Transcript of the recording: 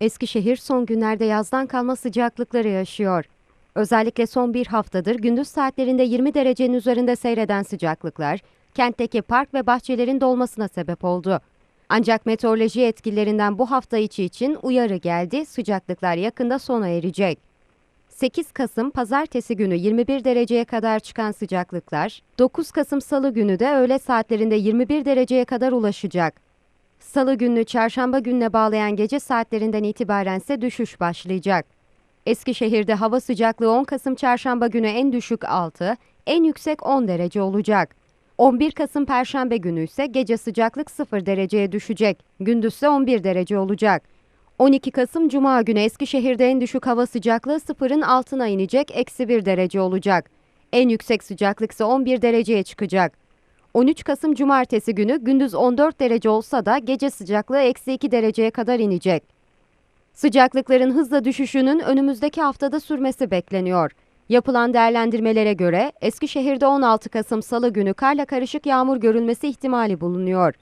Eskişehir son günlerde yazdan kalma sıcaklıkları yaşıyor. Özellikle son bir haftadır gündüz saatlerinde 20 derecenin üzerinde seyreden sıcaklıklar, kentteki park ve bahçelerin dolmasına sebep oldu. Ancak meteoroloji etkilerinden bu hafta içi için uyarı geldi, sıcaklıklar yakında sona erecek. 8 Kasım pazartesi günü 21 dereceye kadar çıkan sıcaklıklar, 9 Kasım salı günü de öğle saatlerinde 21 dereceye kadar ulaşacak. Salı gününü çarşamba gününe bağlayan gece saatlerinden itibaren ise düşüş başlayacak. Eskişehir'de hava sıcaklığı 10 Kasım çarşamba günü en düşük 6, en yüksek 10 derece olacak. 11 Kasım perşembe günü ise gece sıcaklık 0 dereceye düşecek. Gündüzse 11 derece olacak. 12 Kasım Cuma günü Eskişehir'de en düşük hava sıcaklığı sıfırın altına inecek, eksi 1 derece olacak. En yüksek sıcaklık ise 11 dereceye çıkacak. 13 Kasım Cumartesi günü gündüz 14 derece olsa da gece sıcaklığı eksi 2 dereceye kadar inecek. Sıcaklıkların hızla düşüşünün önümüzdeki haftada sürmesi bekleniyor. Yapılan değerlendirmelere göre Eskişehir'de 16 Kasım Salı günü karla karışık yağmur görülmesi ihtimali bulunuyor.